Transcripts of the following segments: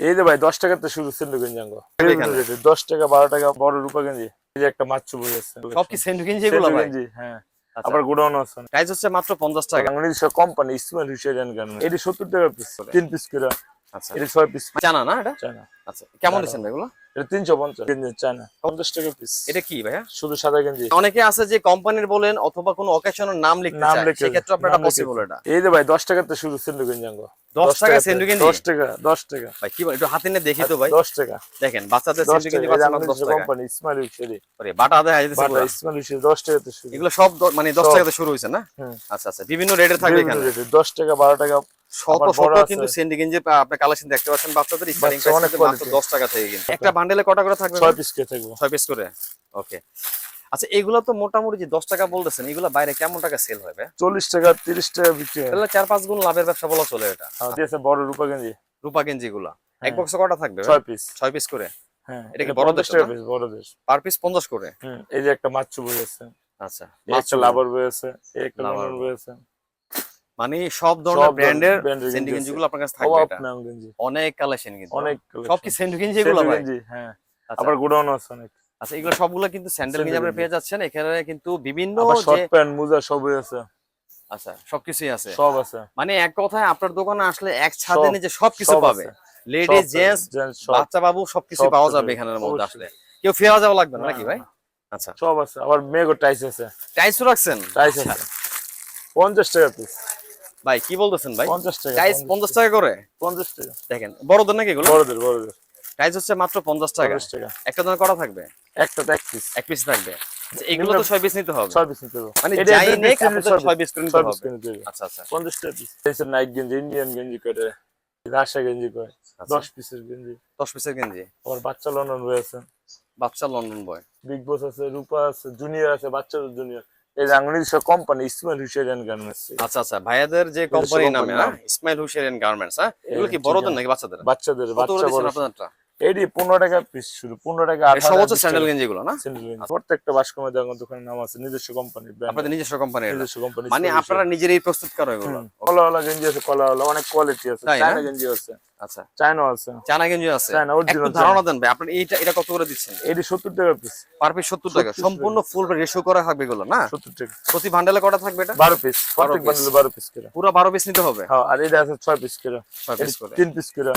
এই যে ভাই দশ টাকাতে শুরু সেন্ডু গেঞ্জি আঙ্গো দশ টাকা বারো টাকা বড় রূপা গেঞ্জি। এই যে একটা মাছ বই আছে। সব কি সেন্ট গেঞ্জি এগুলো গেঞ্জি হ্যাঁ। আচ্ছা। আবার গোডাউন আছে। প্রাইস হচ্ছে মাত্র পঞ্চাশ টাকা। বাংলাদেশ কোম্পানি ইসমাইল হুসেন গার্মেন্টস এটি সত্তর টাকা পিস তিন পিস করে। আচ্ছা। এটি ছয় পিস জানা না এটা? আচ্ছা। কেমন। ভাই এগুলো? এটা গেঞ্জি টাকা পিস এটা কি ভাইয়া? শুধু সাদা গেঞ্জি। অনেকে আছে যে কোম্পানির বলেন অথবা কোনো অকেশনের নাম লিখতে নাম চায় লিখে- সেক্ষেত্রে আপনার পসিবল এটা। এই যে ভাই দশ টাকাতে শুরু সেন্ডু গেঞ্জি আঙ্গো দশ টাকা গেঞ্জি টাকা দশ টাকা। ভাই কি একটু হাতে নিয়ে দেখি তো ভাই। দশ টাকা। দেখেন বাচ্চাদের গেঞ্জি টাকা কোম্পানি ইসমাইল আরে, বাটা বাটা ইসমাইল শুরু। এগুলো সব মানে শুরু না? আচ্ছা আচ্ছা বিভিন্ন রেটের থাকবে এখানে। দশ টাকা বারো টাকা শত শত কিন্তু সেন্ডি গেঞ্জি আপনার কালেকশন দেখতে পাচ্ছেন বাচ্চাদের স্টার্টিং প্রাইস মাত্র quality। দশ টাকা থেকে কিন্তু। একটা বান্ডেলে কটা করে থাকবে ছয় পিস কে থাকব। ছয় পিস করে? ওকে আচ্ছা এগুলো তো মোটামুটি যে দশ টাকা বলতেছেন এগুলো বাইরে কেমন টাকা সেল হবে চল্লিশ টাকা তিরিশ টাকা বিক্রি হয়। তাহলে চার পাঁচ গুণ লাভের ব্যবসা বলা চলে এটা। বড় রূপা গেঞ্জি। রূপা গেঞ্জি গুলা এক বক্স কটা থাকবে ছয় পিস ছয় পিস করে? হ্যাঁ এটা কি পার পিস পঞ্চাশ করে? এই যে একটা মাছ আছে। আচ্ছা লাভার একটা লাভার মানে সব ধরনের ব্র্যান্ডের সেন্ডি আপনার কাছে থাকবে এটা? গেঞ্জি। অনেক কালেকশন কিন্তু অনেক সব কি সেন্ডি গেঞ্জি ভাই? হ্যাঁ। আচ্ছা। আবার গোডাউন আছে অনেক। আচ্ছা এগুলো সবগুলো কিন্তু স্যান্ডেল গেঞ্জি Sandal আপনি গেঞ্জি। পেয়ে যাচ্ছেন। এখানে কিন্তু বিভিন্ন শর্ট প্যান্ট মোজা সবই আছে। আচ্ছা সবকিছুই আছে। সব আছে। মানে এক কথায় আপনার দোকানে আসলে এক ছাদে সব- নিচে সবকিছু পাবে। লেডিস জেন্টস বাচ্চা বাবু সবকিছু পাওয়া যাবে এখানের মধ্যে আসলে। কেউ ফেরা যাওয়া লাগবে না নাকি ভাই? আচ্ছা। সব আছে আবার মেগো টাইস আছে। টাইসও রাখছেন? টাইস আচ্ছা। আছে পঞ্চাশ টাকা পিস ভাই কি বলতেছেন ভাই? পঞ্চাশ টাকা টাইস পঞ্চাশ টাকা। করে? পঞ্চাশ টাকা। দেখেন বড়দের নাকি এগুলো? বড়দের বড়দের। টাইস হচ্ছে মাত্র পঞ্চাশ টাকা। পঞ্চাশ টাকা। একটা দাম করা থাকবে? একটা এক পিস এক পিস থাকবে আচ্ছা, এগুলো তো ছয় পিস নিতে হবে। ছয় পিস নিতে হবে। মানে যাই নেক আপনাদের ছয় পিস করে নিতে হবে। আচ্ছা আচ্ছা। পঞ্চাশ টাকা পিস এই নাইট গেঞ্জি ইন্ডিয়ান গেঞ্জি করে রাশা গেঞ্জি করে আচ্ছা। দশ পিসের গেঞ্জি। দশ পিসের গেঞ্জি? বাচ্চা লন্ডন রয়েছে বাচ্চা লন্ডন বয় বিগ বস আছে রূপা আছে জুনিয়র আছে বাচ্চাদের জুনিয়র এই যে বাংলাদেশ কোম্পানি ইসমাইল হুসেন গার্মেন্টস আচ্ছা আচ্ছা ভাইয়াদের যে কোম্পানি নামে ইসমাইল হুসেন গার্মেন্টস হ্যাঁ? এগুলো কি বড়দের নাকি বাচ্চাদের? বাচ্চাদের বাচ্চা বড়। আপনাদেরটা? এটি পনেরো টাকা পিস শুরু পনেরো টাকা হচ্ছে স্যান্ডেল গেঞ্জি গুলো না? প্রত্যেকটা দোকানের নাম আছে নিজস্ব কোম্পানি আপনাদের নিজস্ব কোম্পানি নিজস্ব কোম্পানি মানে আপনারা নিজেরাই প্রস্তুত করো এগুলো। কলাওয়ালা গেঞ্জি আছে কলাওয়ালা অনেক কোয়ালিটি আছে চায়না গেঞ্জি আছে। আচ্ছা। চায়না আছে। চানা গেঞ্জি আছে। চায়না অরিজিনাল ধারণা দেন ভাই আপনার এইটা এটা কত করে দিচ্ছেন? এটি সত্তর টাকা পিস পার পিস সত্তর টাকা। সম্পূর্ণ ফুল রেশিও করা থাকবে এগুলো না? সত্তর টাকা। প্রতি বান্ডেলে কটা থাকবে এটা? বারো পিস প্রত্যেক বান্ডেলে বারো পিস করে। পুরো বারো পিস নিতে হবে? হ্যাঁ আর এটা আছে ছয় পিস করে। ছয় পিস করে। তিন পিস করে।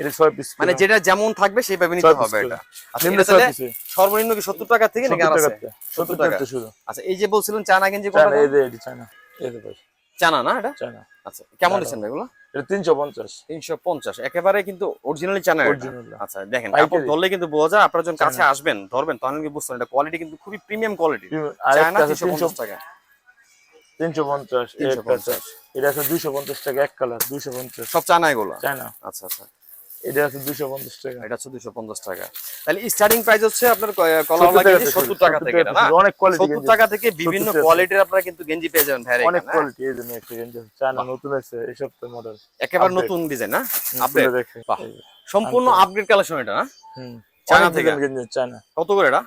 এটা ছয় পিস মানে যেটা যেমন থাকবে সেইভাবে নিতে হবে এটা। আচ্ছা নিম্ন এটা সর্বনিম্ন কি সত্তর টাকা থেকে নাকি আছে? টাকা সত্তর টাকা। টাকা শুরু। আচ্ছা এই যে বলছিলেন চানা গেঞ্জি কত এই যে এটি চায়না এই যে ভাই চানা না এটা? চায়না আচ্ছা কেমন দিচ্ছেন ভাই এগুলো? এটা একেবারে কিন্তু অরিজিনালি আচ্ছা দেখেন পাইকারি। ধরলে কিন্তু বোঝা যায় আপনারা যখন কাছে আসবেন ধরবেন তখন কি এটা কোয়ালিটি কিন্তু খুবই প্রিমিয়াম কোয়ালিটি চায়না টাকা। এটা আছে দুইশো পঞ্চাশ টাকা এক কালার দুইশো পঞ্চাশ। সব চায়না এগুলো? চায়না আচ্ছা আচ্ছা। এটা আছে দুইশো পঞ্চাশ টাকা। এটা দুশো পঞ্চাশ টাকা। তাহলে স্টার্টিং প্রাইস হচ্ছে আপনার ক- কলাওয়ালা টাকা থেকে টাকা থেকে না? অনেক কোয়ালিটি সত্তর টাকা থেকে বিভিন্ন কোয়ালিটির আপনারা কিন্তু গেঞ্জি পেয়ে যাবেন ভাইয়ের অনেক? কোয়ালিটি এই জন্য একটা গেঞ্জি আছে। চায়না নতুন আছে এই সপ্তাহের মডেল একেবারে নতুন ডিজাইন না? যে। সম্পূর্ণ আপগ্রেড কালেকশন এটা না? হুম চায়না থেকে? গেঞ্জি আছে, চায়না। কত করে এটা?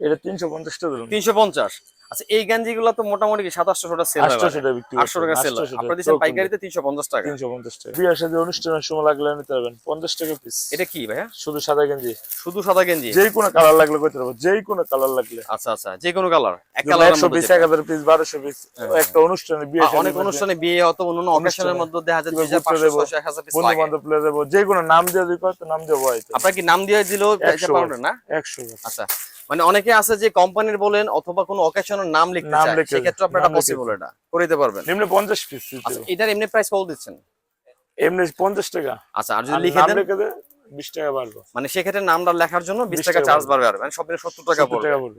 এটা তিনশো পঞ্চাশ টাকা ধরুন। তিনশো পঞ্চাশ। আচ্ছা এই গেঞ্জি গুলো তো মোটামুটি কি সাতাশশো টাকা সেল হয় আটশোশো টাকা বিক্রি আটশো টাকা সেল আপনারা দিচ্ছেন পাইকারিতে তিনশো পঞ্চাশ টাকা। তিনশো পঞ্চাশ টাকা। বিয়ের সাথে অনুষ্ঠানের সময় লাগলে নিতে পারবেন। পঞ্চাশ টাকা পিস এটা কি ভাইয়া? শুধু সাদা গেঞ্জি। শুধু সাদা গেঞ্জি? যেই কোনো কালার লাগলে করতে পারব। যেই কোনো কালার লাগলে। আচ্ছা আচ্ছা যে কোনো কালার এক কালার একশো পিস এক হাজার পিস বারোশো পিস একটা অনুষ্ঠানে বিয়ে অনেক অনুষ্ঠানে বিয়ে অত অন্যান্য অকেশনের মধ্যে দেখা যায় দুই হাজার ঘুরতে পাঁচশো দেবো। ছয়শো এক হাজার পিস বন্ধু লাগে। বান্ধব প্লে দেবো যে কোনো নাম দিয়ে দিই তো নাম দেবো হয়তো আপনার কি নাম দিয়ে দিলেও পারবেন না? একশো। আচ্ছা। মানে অনেকে আছে যে কোম্পানির বলেন অথবা কোনো অকেশনের নাম লিখতে চান চায় সেক্ষেত্রে আপনারা পসিবল এটা করে দিতে পারবেন এমনি 50 পিস আচ্ছা এটার এমনি প্রাইস কত দিচ্ছেন? এমনি পঞ্চাশ টাকা। আচ্ছা আর যদি লিখে দেন? লিখে দে বিশ টাকা বাড়বে। মানে সেক্ষেত্রে নামটা লেখার জন্য বিশ 20 টাকা চার্জ বাড়বে। আর মানে সব মিলে সত্তর টাকা 70 টাকা পড়বে।